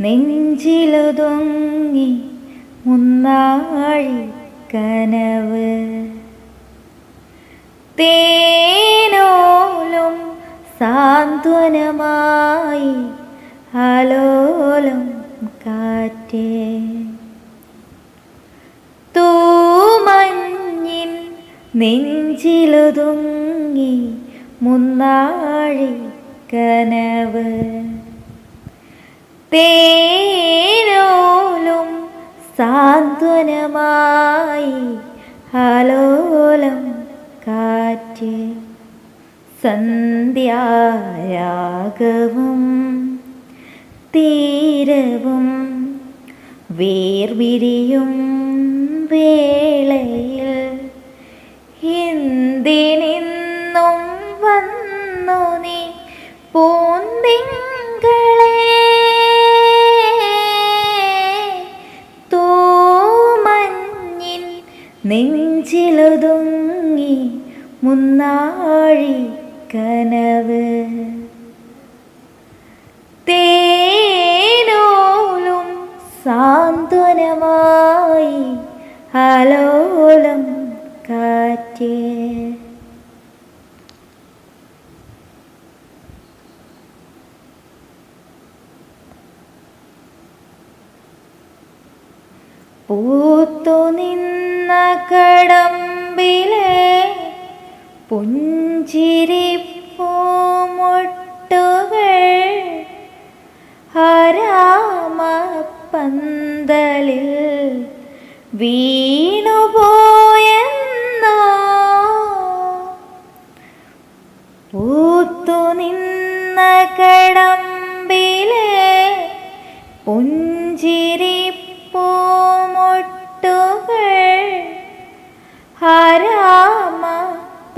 നെഞ്ചിലുതൊങ്ങി മുന്നാഴി കനവ്. തേനോലും സാന്ത്വനമായി ആലോലം കാറ്റേ. തൂമഞ്ഞിൻ നെഞ്ചിലൊതുങ്ങി മുന്നാഴി കനവ്. തേനോലും സാന്ത്വനമായി ഹലോലം കാറ്റ് സന്ധ്യാരാഗവും തീരവും വേർവിരിയും വേളയിൽ എന്തിനിന്നും നെഞ്ചിലൊതുങ്ങി മുന്നാഴി കനവ്. തേനോലും സാന്ത്വനമായി ആലോലം കാറ്റേ. പൂത്തു നിന്ന കടമ്പിലെ പുഞ്ചിരി പൂമൊട്ടുകൾ ഹരാമ പന്തലിൽ വീണുപോയെന്നോ? പൂത്തു നിന്ന കടമ്പിലെ പുഞ്ചിരി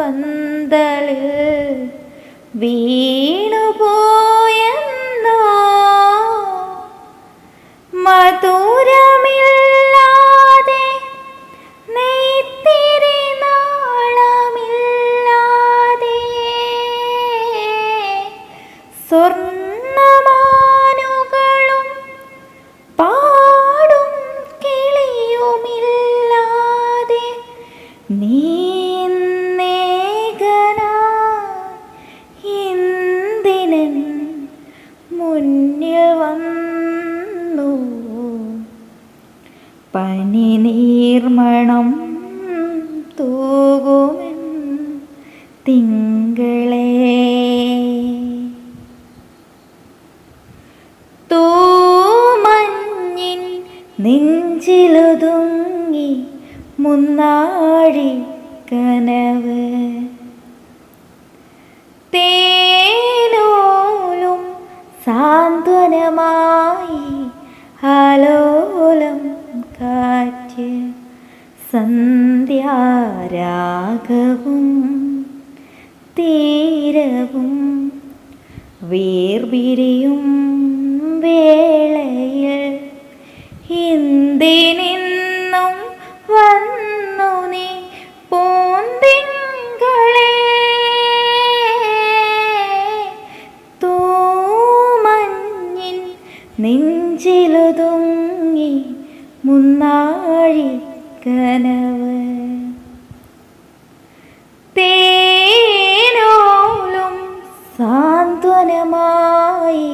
പന്തലിൽ വീണുപോയെന്നോ? മധുരമില്ലാതെ പനി നീർമണം തൂകുമെൻ തിങ്കളേ. തൂമഞ്ഞിൻ നെഞ്ചിലൊതുങ്ങി മുന്നാഴി കനവ്. തേനോലും സാന്ത്വനമായി ആലോലം കാറ്റ് സന്ധ്യാരാഗവും തീരവും വേർപിരിയും വേളയിൽ എന്തിനിന്നും വന്നു നീ പൂന്തിങ്കളെ. തൂമഞ്ഞിൻ നെഞ്ചിലൊതുങ്ങി മുന്നാഴി കനവ്. തേനോലും സാന്ത്വനമായി